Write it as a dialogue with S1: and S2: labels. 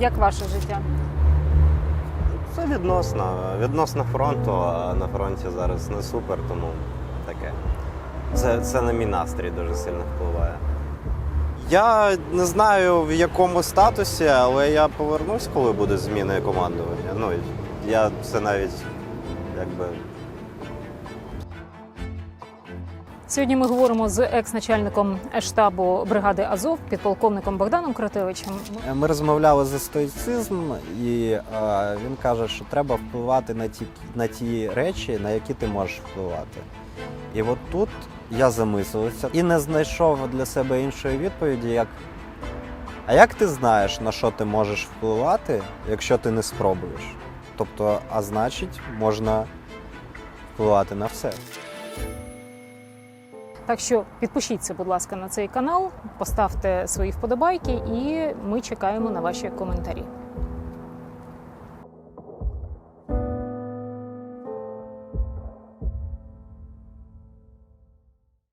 S1: Як ваше життя?
S2: Це відносно. Відносно фронту, а на фронті зараз не супер, тому таке. Це, це на мій настрій дуже сильно впливає. Я не знаю в якому статусі, але я повернусь, коли буде зміна командування. Ну, я це навіть якби.
S1: Сьогодні ми говоримо з екс-начальником штабу бригади Азов, підполковником Богданом Кратевичем.
S3: Ми розмовляли за стоїцизм, і е, він каже, що треба впливати на ті, на ті речі, на які ти можеш впливати. І от тут я замислився і не знайшов для себе іншої відповіді, як. А як ти знаєш, на що ти можеш впливати, якщо ти не спробуєш? Тобто, а значить, можна впливати на все.
S1: Так що підпишіться, будь ласка, на цей канал, поставте свої вподобайки, і ми чекаємо на ваші коментарі.